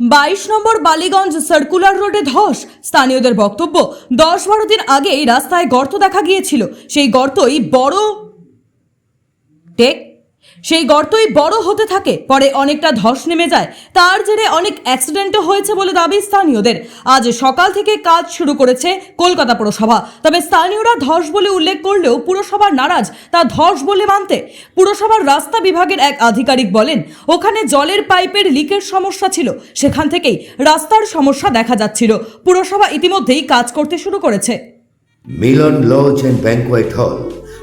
বাইশ নম্বর বালিগঞ্জ সার্কুলার রোডে ধস। স্থানীয়দের বক্তব্য, দশ বারো দিন আগেই রাস্তায় গর্ত দেখা গিয়েছিল। সেই গর্তই বড় টেক সেই গর্তই বড় হতে থাকে, পরে অনেকটা ধস নেমে যায়। তার জেরে অনেক অ্যাক্সিডেন্টও হয়েছে বলে দাবি স্থানীয়দের। আজ সকাল থেকে কাজ শুরু করেছে কলকাতা পুরসভা। তবে স্থানীয়রা ধস বলে উল্লেখ করলেও পুরসভা নারাজ, তা ধস বলে মানতে। পুরসভার রাস্তা বিভাগের এক আধিকারিক বলেন, ওখানে জলের পাইপের লিকের সমস্যা ছিল। সেখান থেকেই রাস্তার সমস্যা দেখা যাচ্ছিল। পুরসভা ইতিমধ্যেই কাজ করতে শুরু করেছে। মিলন লজ অ্যান্ড ব্যাংকোয়েট হল